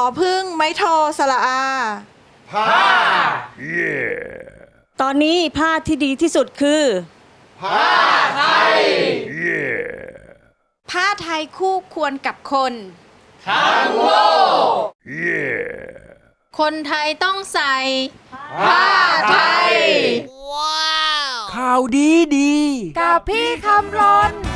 อพึ่งไม้โทสระอาตอนนี้ผ้าที่ดีที่สุดคือ ผ้าไทยคู่ควรกับคนคนไทยต้องใส่ ผ้าไทยข่าวดีดี กับพี่คำรน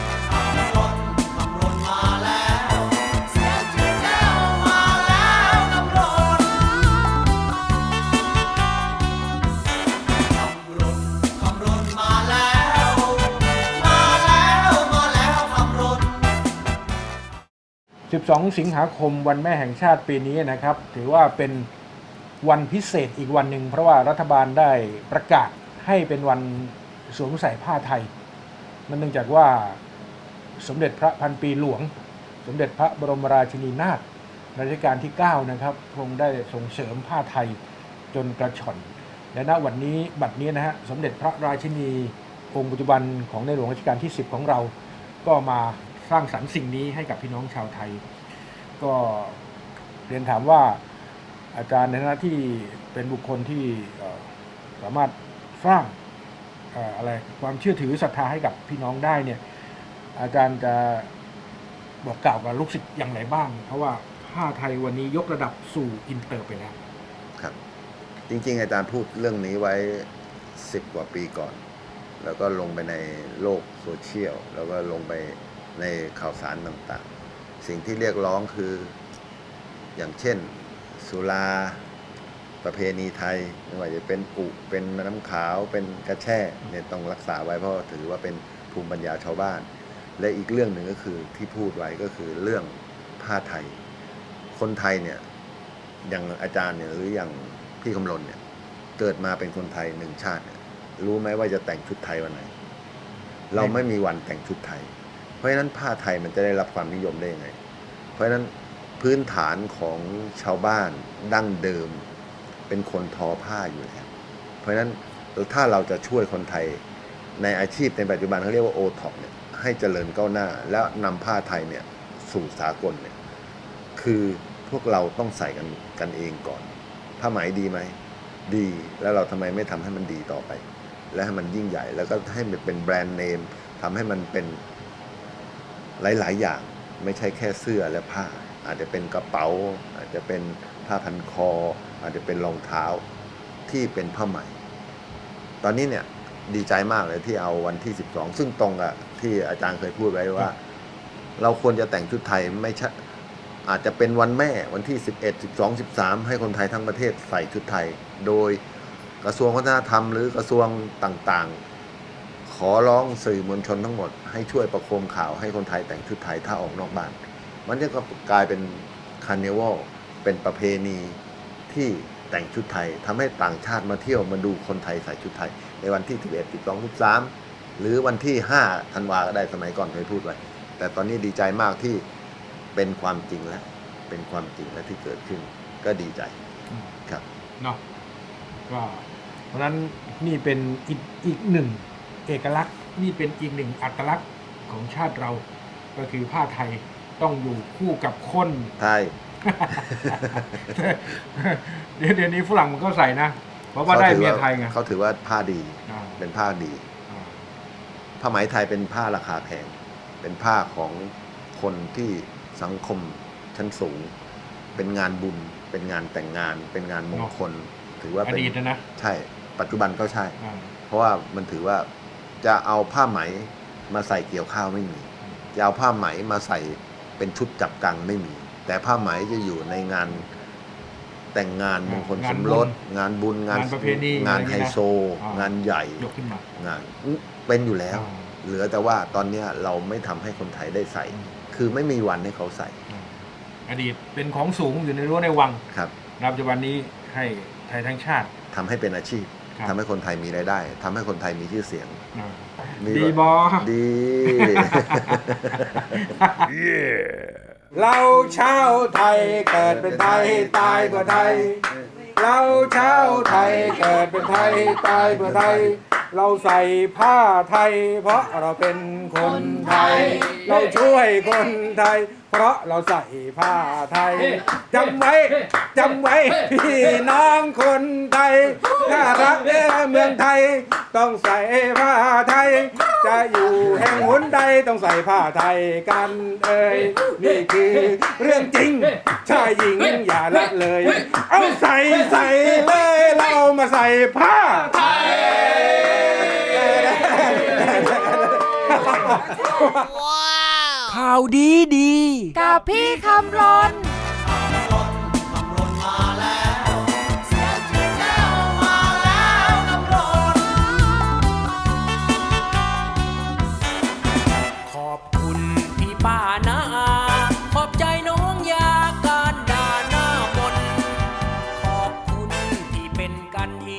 12 สิงหาคมวันแม่แห่งชาติปีนี้นะครับ ถือว่าเป็นวันพิเศษอีกวันหนึ่งเพราะว่ารัฐบาลได้ประกาศให้เป็นวันสวมใส่ผ้าไทยนั่นเนื่องจากว่าสมเด็จพระพันปีหลวง สมเด็จพระบรมราชินีนาถรัชกาลที่ 9 นะครับพรงได้ส่งเสริมผ้าไทยจนกระชอนและณวันนี้บัดนี้นะฮะสมเด็จพระราชินีองค์ปัจจุบันของในหลวงรัชกาลที่ 10 ของเราก็มา สร้างสรรค์สิ่งนี้ให้กับพี่น้องชาวไทย ก็เรียนถามว่าอาจารย์ในฐานะที่เป็นบุคคลที่สามารถสร้างเอ่ออะไรความเชื่อถือศรัทธาให้กับพี่น้องได้เนี่ย อาจารย์จะบอกกล่าวกับลูกศิษย์อย่างไรบ้าง เพราะว่าผ้าไทยวันนี้ยกระดับสู่อินเตอร์ไปแล้วครับ จริง ๆ อาจารย์พูดเรื่องนี้ไว้สิบกว่าปีก่อน แล้วก็ลงไปในโลกโซเชียล แล้วก็ลงไป ในข่าวสารต่างๆ สิ่งที่เรียกร้องคืออย่างเช่น สุราประเพณีไทยไม่ว่าจะเป็นอุเป็นน้ำขาวเป็นกระแช่เนี่ยต้องรักษาไว้เพราะถือว่าเป็นภูมิปัญญาชาวบ้าน และอีกเรื่องหนึ่งก็คือที่พูดไว้ก็คือเรื่องผ้าไทย คนไทยเนี่ยอย่างอาจารย์เนี่ยหรืออย่างพี่คำลนเนี่ยเกิดมาเป็นคนไทยหนึ่งชาติ รู้ไหมว่าจะแต่งชุดไทยวันไหน เราไม่มีวันแต่งชุดไทย เพราะฉะนั้นผ้าไทยมันจะได้รับความนิยมได้ยังไง เพราะฉะนั้นพื้นฐานของชาวบ้านดั้งเดิม เป็นคนทอผ้าอยู่แล้ว เพราะฉะนั้นถ้าเราจะช่วยคนไทยในอาชีพในปัจจุบันเขาเรียกว่าโอท็อปเนี่ยให้เจริญก้าวหน้า แล้วนำผ้าไทยเนี่ยสู่สากลเนี่ยคือพวกเราต้องใส่กันกันเองก่อนผ้าไหมดีไหมดีแล้วเราทำไมไม่ทำให้มันดีต่อไป และให้มันยิ่งใหญ่ แล้วก็ให้มันเป็นแบรนด์เนมทำให้มันเป็น หลาย ๆ อย่างไม่ใช่แค่เสื้อและผ้า อาจจะเป็นกระเป๋า อาจจะเป็นผ้าพันคอ อาจจะเป็นรองเท้าที่เป็นผ้าไหมตอนนี้เนี่ยดีใจมากเลยที่เอาวันที่ 12 ซึ่งตรงกับที่อาจารย์เคยพูดไว้ว่า เราควรจะแต่งชุดไทยไม่ใช่อาจจะเป็นวันแม่วันที่ 11 12 13 ให้คนไทยทั้งประเทศใส่ชุดไทย โดยกระทรวงวัฒนธรรมหรือกระทรวงต่างๆ ขอร้องสื่อมวลชนทั้งหมดให้ช่วยประโคมข่าวให้คนไทยแต่งชุดไทยถ้าออกนอกบ้าน มันจะก็กลายเป็นคาร์นิวัลเป็นประเพณีที่แต่งชุดไทยทำให้ต่างชาติมาเที่ยวมาดูคนไทยใส่ชุดไทย ในวันที่ 11 12 13 หรือวันที่ 5 ธันวาก็ได้สมัยก่อนเคยพูดไว้ แต่ตอนนี้ดีใจมากที่เป็นความจริงแล้ว เป็นความจริงแล้วที่เกิดขึ้นก็ดีใจครับเนาะก็เพราะฉะนั้นนี่เป็นอีกอีกหนึ่ง เอกลักษณ์นี่เป็นอีกหนึ่งอัตลักษณ์ของชาติเรา ก็คือผ้าไทยต้องอยู่คู่กับคนไทย เดี๋ยวเดี๋ยวนี้ฝรั่งมันก็ใส่นะ เพราะว่าได้เมียไทยไงเขาถือว่าผ้าดีอ่าเป็นผ้าดีอ่าผ้าไหมไทยเป็นผ้าราคาแพง เป็นผ้าของคนที่สังคมชั้นสูง เป็นงานบุญ เป็นงานแต่งงาน เป็นงานมงคล ถือว่าอเป็นดีตนะนะ ใช่ ปัจจุบันก็ใช่อ่าเพราะว่ามันถือว่า จะเอาผ้าไหมมาใส่เกี่ยวข้าวไม่มี จะเอาผ้าไหมมาใส่เป็นชุดจับกังไม่มี แต่ผ้าไหมจะอยู่ในงานแต่งงานมงคลสมรสงานบุญงานงานประเพณีงานอะไรไฮอย่างนี้นะโซอ่างงานใหญ่ยกขึ้นมางานเป็นอยู่แล้วอ่าเหลือแต่ว่าตอนเนี้ยเราไม่ทำให้คนไทยได้ใส่ คือไม่มีวันให้เขาใส่อ่าอดีตเป็นของสูงอยู่ในรั้วในวังครับปัจจุบันนี้ให้ไทยทั้งชาติทำให้เป็นอาชีพ ครับ ทำให้คนไทยมีรายได้ทำให้คนไทยมีชื่อเสียงอ่ามีดีบอ ดี เราชาวไทยเกิดเป็นไทยตายเพื่อไทย เราชาวไทยเกิดเป็นไทยตายเพื่อไทย เราใส่ผ้าไทย เพราะเราเป็นคนไทย เราช่วยคนไทย เพราะเราใส่ผ้าไทยจำไว้จำไว้พี่น้องคนไทย ถ้ารักเมืองไทย ต้องใส่ผ้าไทย จะอยู่แห่งหนใดต้องใส่ผ้าไทยกันเอ่ยนี่คือเรื่องจริงชายหญิงอย่าละเลย เอาใส่ใส่เลยเรามาใส่ผ้าไทย ข่าวดีดี กับพี่คำรน